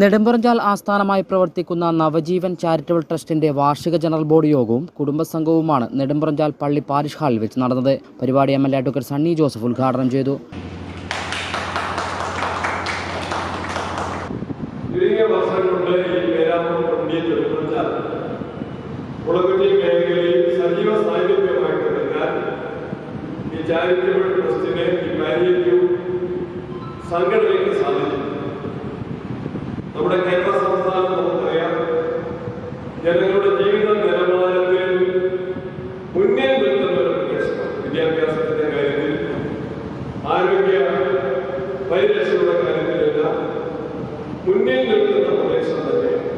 നെടുമ്പറഞ്ചാൽ ആസ്ഥാനമായി പ്രവർത്തിക്കുന്ന നവജീവൻ ചാരിറ്റബിൾ ട്രസ്റ്റിന്റെ വാർഷിക ജനറൽ ബോർഡ് യോഗവും കുടുംബസംഘവുമാണ് നെടുമ്പറഞ്ചാൽ പള്ളി പാരിഷ് ഹാളിൽ വെച്ച് നടന്നത്. പരിപാടി M L advocate Sunny Joseph ഉദ്ഘാടനം ചെയ്തു. സാധിക്കും. നമ്മുടെ കേരള സംസ്ഥാനം നമുക്കറിയാം. ജനങ്ങളുടെ ജീവിത നിലവാരത്തിൽ മുന്നിൽ നിൽക്കുന്ന ഒരു പ്രദേശമാണ്. വിദ്യാഭ്യാസത്തിന്റെ കാര്യത്തിൽ ആരോഗ്യ പരിരക്ഷയുടെ കാര്യത്തിലെല്ലാം മുന്നിൽ നിൽക്കുന്ന പ്രദേശം തന്നെയാണ്.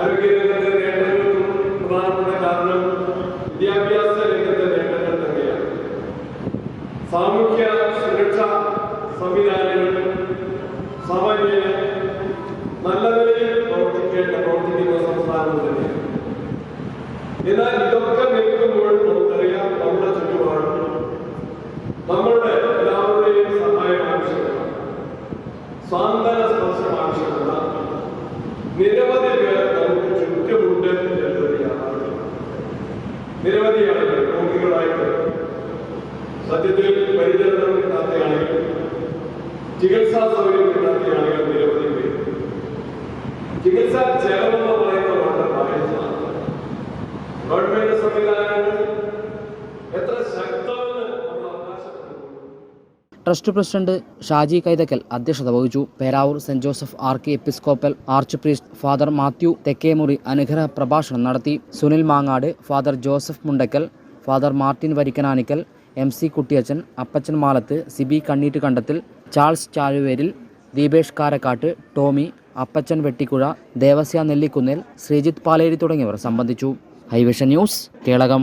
ആരോഗ്യരംഗത്തെ നേട്ടങ്ങൾക്കും പ്രധാനപ്പെട്ട കാരണം വിദ്യാഭ്യാസ രംഗത്തെ നേട്ടങ്ങൾ തന്നെയാണ്. സാമൂഹ്യ സുരക്ഷാ സംവിധാനങ്ങൾ സാമാന്യ നല്ല നിലയിൽ പ്രവർത്തിക്കേണ്ട പ്രവർത്തിക്കുന്ന സംസ്ഥാനം തന്നെയാണ് എന്നാൽ ഇതൊക്കെ നിൽക്കുമ്പോൾ നമുക്കറിയാം നമ്മുടെ ചുറ്റുപാട് നമ്മളുടെ എല്ലാവരുടെയും സഹായം ആവശ്യമാണ്. സ്വാന്തന സ്പർശം ആവശ്യമുള്ള നിരവധി പേർ നമുക്ക് ചുറ്റുമുണ്ട് നിരവധി ആളുകൾ രോഗികളായിട്ട് സത്യത്തിൽ പരിചരണം കിട്ടാത്ത ആളുകൾ ചികിത്സാ സൗകര്യം കിട്ടാത്ത ആളുകൾ നിരവധി പേര് ചികിത്സാ ചെലവെന്ന് എത്ര ട്രസ്റ്റ് പ്രസിഡന്റ് ഷാജി കൈതക്കൽ അധ്യക്ഷത വഹിച്ചു. Peravoor saint Joseph R K episcopal archpriest father Mathew Thekkemuri അനുഗ്രഹ പ്രഭാഷണം നടത്തി. Sunil Mangad father Joseph Mundakkal father Martin Varikkanikkal M C Kuttiyachan Appachan Malathu Siby Kanneett Kandathil Charles Chaluveril Deepesh Karakkatt Tomy Appachan Vettikuzha Devasya Nellikunnel Sreejith Paleri തുടങ്ങിയവർ സംബന്ധിച്ചു. High vision news Kelakam.